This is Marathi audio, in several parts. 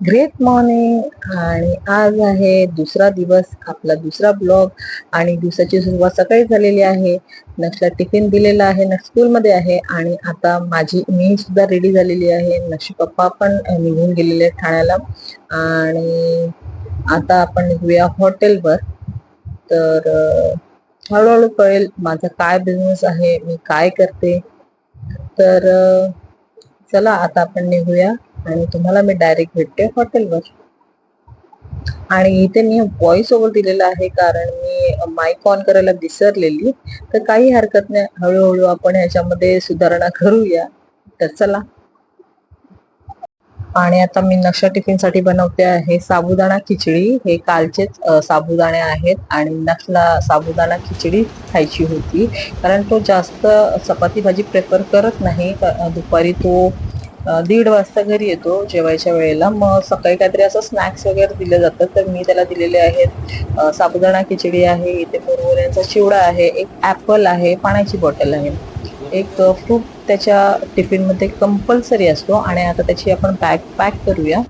ग्रेट मॉर्निंग आणि आज आहे दुसरा दिवस आपला दुसरा ब्लॉग आणि दिवसाची सुरुवात सकाळी झालेली आहे. नक्षला टिफिन दिलेला आहे नक्ष स्कूलमध्ये आहे. आणि आता माझी मी सुद्धा रेडी झालेली आहे. नक्षी पप्पा पण निघून गेलेले आहेत ठाण्याला. आणि आता आपण निघूया हॉटेलवर तर हळूहळू कळेल माझा काय बिझनेस आहे मी काय करते. तर चला आता आपण निघूया. आणि तुम्हाला मी डायरेक्ट भेटते हॉटेलवर आणि इथे मी व्हॉइस ओव्हर दिलेला आहे कारण मी माईक ऑन करायला विसरलेली तर काही हरकत नाही. हळूहळू आपण ह्याच्यामध्ये सुधारणा करूया. तर चला. आणि आता मी नक्षा टिफिनसाठी बनवते आहे साबुदाणा खिचडी. हे कालचेच साबुदाणे आहेत आणि नक्षला साबुदाणा खिचडी खायची होती. कारण तो जास्त चपाती भाजी प्रेफर करत नाही. दुपारी तो दीड वाजता घरी येतो जेवायच्या वेळेला. मग सकाळी काहीतरी असं स्नॅक्स वगैरे दिले जातात. तर मी त्याला दिलेले आहेत साबुदाणा खिचडी आहे इथे मुरमुऱ्यांचा चिवडा आहे एक ॲपल आहे पाण्याची बॉटल आहे. एक फ्रूट त्याच्या टिफिनमध्ये कंपल्सरी असतो आणि आता त्याची आपण बॅग पॅक करूया.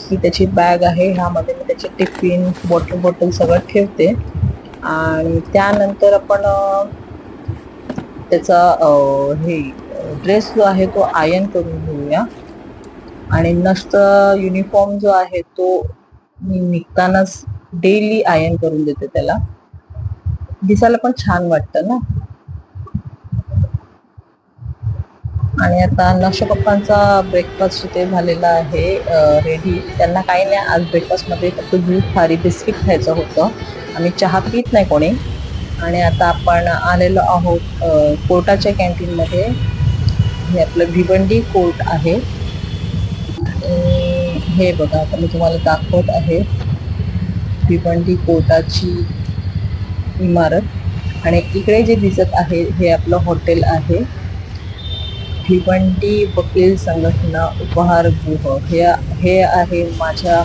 ही त्याची बॅग आहे. ह्यामध्ये मी त्याचे टिफिन बॉटल बॉटल सगळं ठेवते. आणि त्यानंतर आपण त्याचा हे ड्रेस जो आहे तो आयन करून घेऊया. आणि नष्ट युनिफॉर्म जो आहे तो मी निघतानाच डेली आयन करून देते त्याला. दिसायला पण छान वाटतं ना. आणि आता नक्ष पप्पांचा ब्रेकफास्ट इथे झालेला आहे रेडी त्यांना काही नाही आज ब्रेकफास्टमध्ये फक्त दूध फारी बिस्किट खायचं होतं. आम्ही चहा पित नाही कोणी. आणि आता आपण आलेलो आहोत कोर्टाच्या कॅन्टीन मध्ये. हे आपलं भिवंडी कोर्ट आहे. हे बघा आता मी तुम्हाला दाखवत आहे भिवंडी कोर्टाची इमारत. आणि इकडे जे दिसत आहे हे आपलं हॉटेल आहे. भिवंडी वकील संघटना उपहारगृह हे हे आहे माझ्या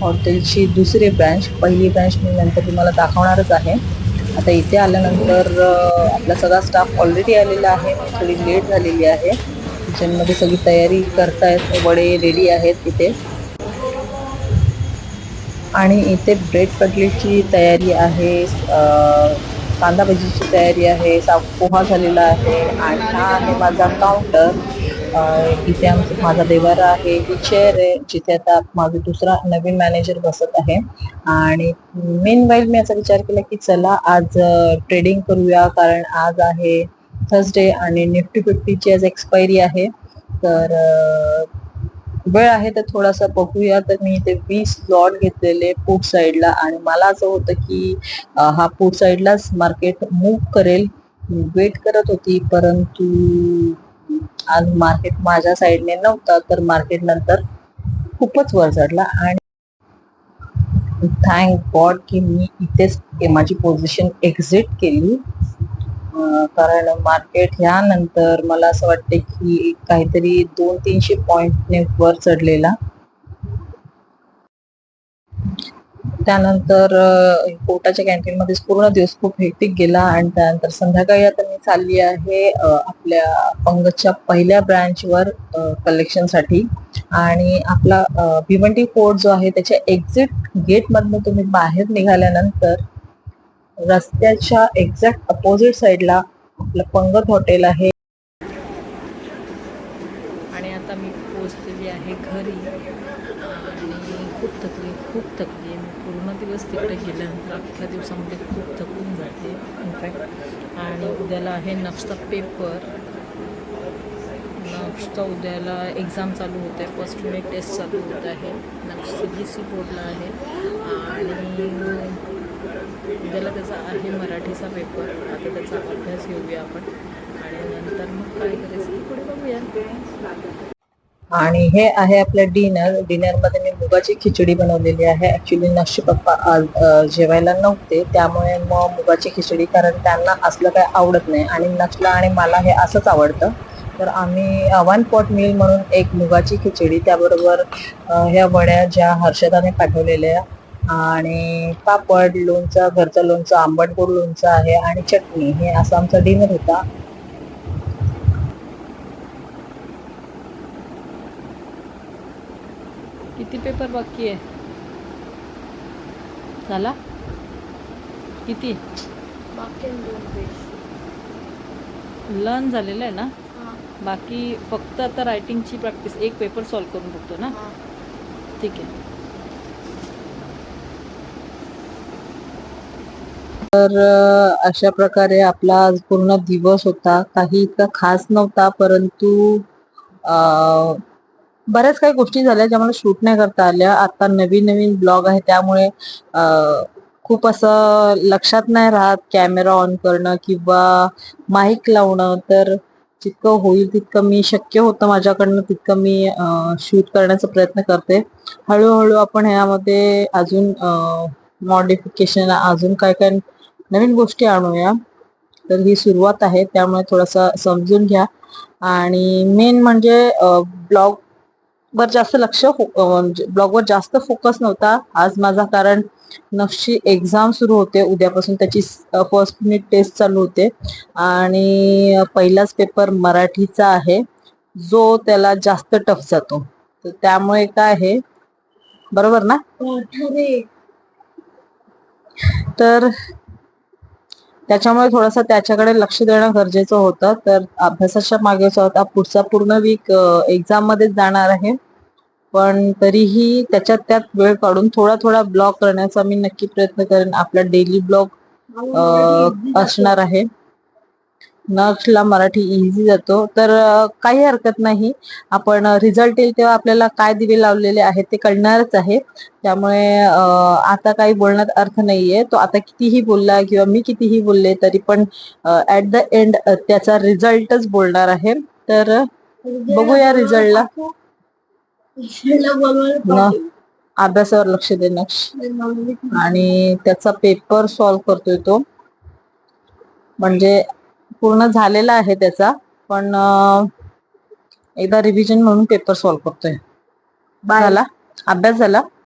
हॉटेलची दुसरी ब्रँच. पहिली ब्रँच मी नंतर तुम्हाला दाखवणारच आहे. आता इथे आल्यानंतर आपला सगळा स्टाफ ऑलरेडी आलेला आहे. थोडी लेट झालेली आहे. किचनमध्ये सगळी तयारी करतायत. वडे रेडी आहेत इथे. आणि इथे ब्रेड कटलेटची तयारी आहे. कांदा भजीची तयारी आहे. सा पोहा झालेला आहे. आणि हा आहे माझा काउंटर इथे आमचं माझा देवारा आहे चेअर आहे जिथे आता माझा दुसरा नवीन मॅनेजर बसत आहे. आणि मेन वाईल मी असा विचार केला की चला आज ट्रेडिंग करूया कारण आज आहे थर्सडे आणि निफ्टी फिफ्टीची आज एक्सपायरी आहे. तर वेळ आहे तर थोडासा बघूया. तर मी इथे वीस लॉट घेतलेले फूड साईडला आणि मला असं होतं की हा फूड साईडलाच मार्केट मूव्ह करेल. वेट करत होती परंतु आज मार्केट माझ्या साईडने नव्हता तर मार्केट नंतर खूपच वर चढला आणि थँक गॉड की मी इथेच माझी पोझिशन एक्झिट केली. कारण मार्केट ह्यानंतर मला असं वाटते की काहीतरी दोन तीनशे पॉईंटने वर चढलेला. त्यानंतर कोर्टाच्या कॅन्टीन मध्ये पूर्ण दिवस खूप हेक्टिक गेला आणि त्यानंतर संध्याकाळी आता मी चालली आहे आपल्या पंगतच्या पहिल्या ब्रँचवर कलेक्शनसाठी. आणि आपला भिवंडी फोर्ट जो आहे त्याच्या एक्झिट गेट मधनं तुम्ही बाहेर निघाल्यानंतर रस्त्याच्या एक्झॅक्ट अपोजिट साइडला आपलं पंगत हॉटेल आहे आणि आता मी पोचलेली आहे घरी आणि खूप थकली खूप थकली मी पूर्ण दिवस तिकडे गेल्यानंतर दिवसामध्ये खूप थकून जाते इनफॅक्ट आणि उद्याला आहे नक्षचा पेपर नक्षचा उद्याला एक्झाम चालू होत आहे. फर्स्ट युनिट टेस्ट चालू होत आहे. नक्ष सी बी सी बोर्डला आहे. आणि उद्याला त्याचा आहे मराठीचा पेपर आता त्याचा अभ्यास घेऊया आपण. आणि नंतर मग काय करायचं पुढे बघूया. आणि हे आहे आपलं डिनर. डिनरमध्ये मी मुगाची खिचडी बनवलेली आहे. ऍक्च्युली नक्षी पप्पा आज जेवायला नव्हते. त्यामुळे मग मुगाची खिचडी कारण त्यांना असलं काय आवडत नाही. आणि नक्षला आणि मला हे असंच आवडतं. तर आम्ही वन पॉट मील म्हणून एक मुगाची खिचडी त्याबरोबर ह्या वड्या ज्या हर्षदाने पाठवलेल्या आणि पापड लोणचं घरचं लोणचं आंबट गोड लोणचं आहे आणि चटणी. हे असं आमचा डिनर होता. किती पेपर बाकी आहे? झाला? किती? बाकी आहे दोन पेज. लर्न झालेलं आहे ना? हां. बाकी फक्त आता रायटिंगची प्रॅक्टिस एक पेपर सॉल्व करून बघतो ना? हां. ठीक आहे. तर अशा प्रकारे आपला आज पूर्ण दिवस होता. काही इतका खास नव्हता परंतु बऱ्याच काही गोष्टी झाल्या ज्या मला शूट नाही करता आल्या. आता नवीन नवीन ब्लॉग आहे त्यामुळे खूप असं लक्षात नाही राहत कॅमेरा ऑन करणं किंवा माईक लावणं. तर जितकं होईल तितकं मी शक्य होतं माझ्याकडनं तितकं मी शूट करण्याचा प्रयत्न करते. हळूहळू आपण ह्यामध्ये अजून मॉडिफिकेशन अजून काय काय नवीन गोष्टी आणूया. तर ही सुरुवात आहे त्यामुळे थोडंसं समजून घ्या. आणि मेन म्हणजे ब्लॉग वर जास्त लक्ष ब्लॉगवर जास्त फोकस नव्हता. आज माझा कारण नक्षी एक्झाम सुरू होते. उद्यापासून त्याची फर्स्ट युनिट टेस्ट चालू होते. आणि पहिलाच पेपर मराठीचा आहे. जो त्याला जास्त टफ जातो. तर त्यामुळे काय आहे? बरोबर ना? तर त्याच्यामुळे थोडंसं त्याच्याकडे लक्ष देणं गरजेचं होतं. तर अभ्यासाच्या मागे जो होता पुढचा पूर्ण वीक एक्झाम मध्येच जाणार आहे. पण तरीही त्याच्यात त्यात वेळ काढून थोडा थोडा ब्लॉग करण्याचा मी नक्की प्रयत्न करेन. आपला डेली ब्लॉग असणार आहे. नक्षला मराठी इझी जातो. तर काही हरकत नाही. आपण रिझल्ट येईल तेव्हा आपल्याला काय दिवे लावलेले आहेत ते कळणारच आहे. त्यामुळे आता काही बोलण्यात अर्थ नाहीये. तो आता कितीही बोलला किंवा मी कितीही बोलले तरी पण ऍट द एंड त्याचा रिझल्टच बोलणार आहे. तर बघूया रिझल्टला अभ्यासावर लक्ष दे नक्ष. आणि त्याचा पेपर सॉल्व्ह करतोय तो. म्हणजे पूर्ण झालेला आहे त्याचा. पण एकदा रिव्हिजन म्हणून पेपर सॉल्व्ह करतोय. झाला? अभ्यास झाला?